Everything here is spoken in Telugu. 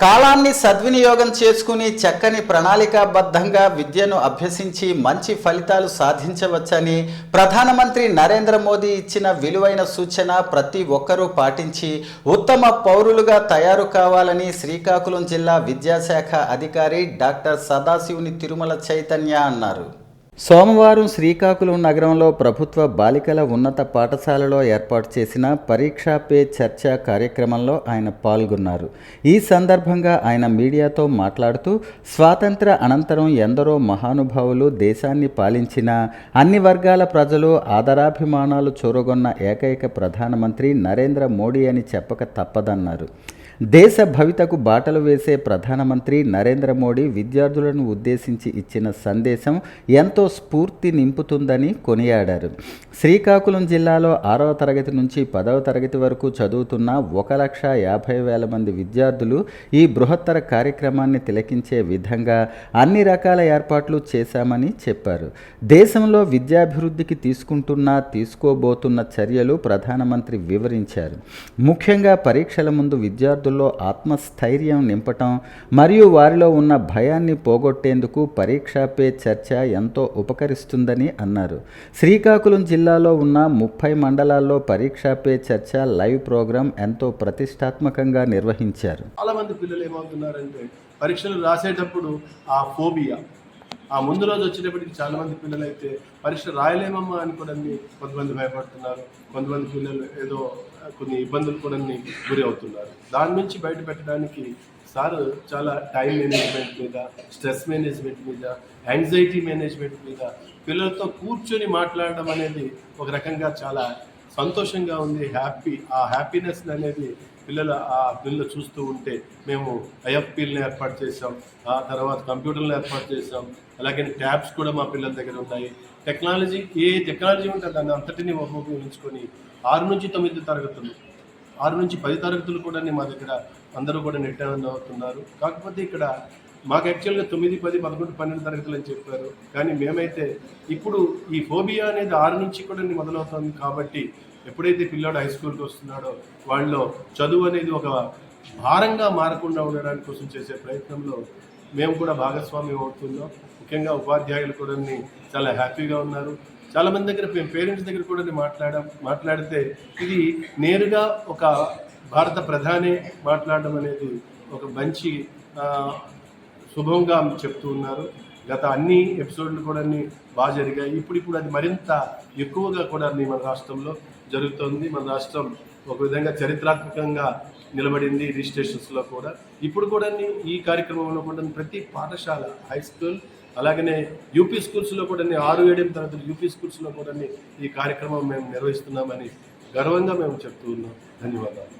కాలాన్ని సద్వినియోగం చేసుకుని చక్కని ప్రణాళికాబద్ధంగా విద్యను అభ్యసించి మంచి ఫలితాలు సాధించవచ్చని ప్రధానమంత్రి నరేంద్ర మోదీ ఇచ్చిన విలువైన సూచన ప్రతి ఒక్కరూ పాటించి ఉత్తమ పౌరులుగా తయారు కావాలని శ్రీకాకుళం జిల్లా విద్యాశాఖ అధికారి డాక్టర్ సదాశివుని తిరుమల చైతన్య అన్నారు. సోమవారం శ్రీకాకుళం నగరంలో ప్రభుత్వ బాలికల ఉన్నత పాఠశాలలో ఏర్పాటు చేసిన పరీక్షా పే చర్చ కార్యక్రమంలో ఆయన పాల్గొన్నారు. ఈ సందర్భంగా ఆయన మీడియాతో మాట్లాడుతూ స్వాతంత్ర అనంతరం ఎందరో మహానుభావులు దేశాన్ని పాలించిన అన్ని వర్గాల ప్రజలు ఆదరాభిమానాలు చూరగొన్న ఏకైక ప్రధానమంత్రి నరేంద్ర మోడీ అని చెప్పక తప్పదన్నారు. దేశ భవితకు బాటలు వేసే ప్రధానమంత్రి నరేంద్ర మోడీ విద్యార్థులను ఉద్దేశించి ఇచ్చిన సందేశం ఎంతో స్ఫూర్తి నింపుతుందని కొనియాడారు. శ్రీకాకుళం జిల్లాలో ఆరవ తరగతి నుంచి పదవ తరగతి వరకు చదువుతున్న ఒక లక్ష యాభై వేల మంది విద్యార్థులు ఈ బృహత్తర కార్యక్రమాన్ని తిలకించే విధంగా అన్ని రకాల ఏర్పాట్లు చేశామని చెప్పారు. దేశంలో విద్యాభివృద్ధికి తీసుకుంటున్న తీసుకోబోతున్న చర్యలు ప్రధానమంత్రి వివరించారు. ముఖ్యంగా పరీక్షల ముందు విద్యార్థుల్లో ఆత్మస్థైర్యం నింపటం మరియు వారిలో ఉన్న భయాన్ని పోగొట్టేందుకు పరీక్షా పే చర్చ ఎంతో ఉపకరిస్తుందని అన్నారు. శ్రీకాకుళం జిల్లాలో ఉన్న ముప్పై మండలాల్లో పరీక్షా పే చర్చ లైవ్ ప్రోగ్రాం ఎంతో ప్రతిష్టాత్మకంగా నిర్వహించారు. చాలా మంది పిల్లలు ఏమవుతున్నారంటే పరీక్షలు రాసేటప్పుడు ఆ ఫోబియా ఆ ముందు రోజు వచ్చేటప్పటికి చాలా మంది పిల్లలు అయితే పరీక్ష రాయలేమమ్మా అని కూడా కొంతమంది భయపడుతున్నారు. కొంతమంది పిల్లలు ఏదో కొన్ని ఇబ్బందులు కూడా గురి అవుతున్నారు. దాని నుంచి బయట పెట్టడానికి సార్ చాలా టైం మేనేజ్మెంట్ మీద స్ట్రెస్ మేనేజ్మెంట్ మీద యాంగ్జైటీ మేనేజ్మెంట్ మీద పిల్లలతో కూర్చొని మాట్లాడడం అనేది ఒక రకంగా చాలా సంతోషంగా ఉంది. హ్యాపీ ఆ హ్యాపీనెస్ అనేది పిల్లల ఆ పిల్లలు చూస్తూ ఉంటే మేము ఐఎఫ్పీలను ఏర్పాటు చేసాం ఆ తర్వాత కంప్యూటర్లను ఏర్పాటు చేసాం అలాగే ట్యాబ్స్ కూడా మా పిల్లల దగ్గర ఉన్నాయి. టెక్నాలజీ ఏ టెక్నాలజీ ఉంటే దాన్ని అంతటిని ఉపయోగించుకొని ఆరు నుంచి తొమ్మిది తరగతులు ఆరు నుంచి పది తరగతులు కూడా మా దగ్గర అందరూ కూడా నెట్ అవుతున్నారు. కాకపోతే ఇక్కడ మాకు యాక్చువల్గా తొమ్మిది పది పదకొండు పన్నెండు తరగతులు అని చెప్పారు. కానీ మేమైతే ఇప్పుడు ఈ ఫోబియా అనేది ఆరు నుంచి కూడా మొదలవుతుంది కాబట్టి ఎప్పుడైతే పిల్లాడు హై స్కూల్కి వస్తున్నాడో వాళ్ళలో చదువు అనేది ఒక భారంగా మారకుండా ఉండడానికి కోసం చేసే ప్రయత్నంలో మేము కూడా భాగస్వామ్యం అవుతున్నాం. ముఖ్యంగా ఉపాధ్యాయులు కూడా చాలా హ్యాపీగా ఉన్నారు. చాలామంది దగ్గర మేము పేరెంట్స్ దగ్గర కూడా మాట్లాడ. మాట్లాడితే ఇది నేరుగా ఒక భారత ప్రధాని మాట్లాడడం అనేది ఒక మంచి శుభంగా చెప్తూ ఉన్నారు. గత అన్ని ఎపిసోడ్లు కూడా బాగా జరిగాయి. ఇప్పుడు ఇప్పుడు అది మరింత ఎక్కువగా కూడా మన రాష్ట్రంలో జరుగుతోంది. మన రాష్ట్రం ఒక విధంగా చరిత్రాత్మకంగా నిలబడింది రిజిస్ట్రేషన్స్లో కూడా. ఇప్పుడు కూడా ఈ కార్యక్రమంలో కూడా ప్రతి పాఠశాల హై స్కూల్ అలాగనే యూపీ స్కూల్స్లో కూడా ఆరు ఏడెం తరగతులు యూపీ స్కూల్స్లో కూడా ఈ కార్యక్రమం మేము నిర్వహిస్తున్నామని గర్వంగా మేము చెప్తూ ఉన్నాం. ధన్యవాదాలు.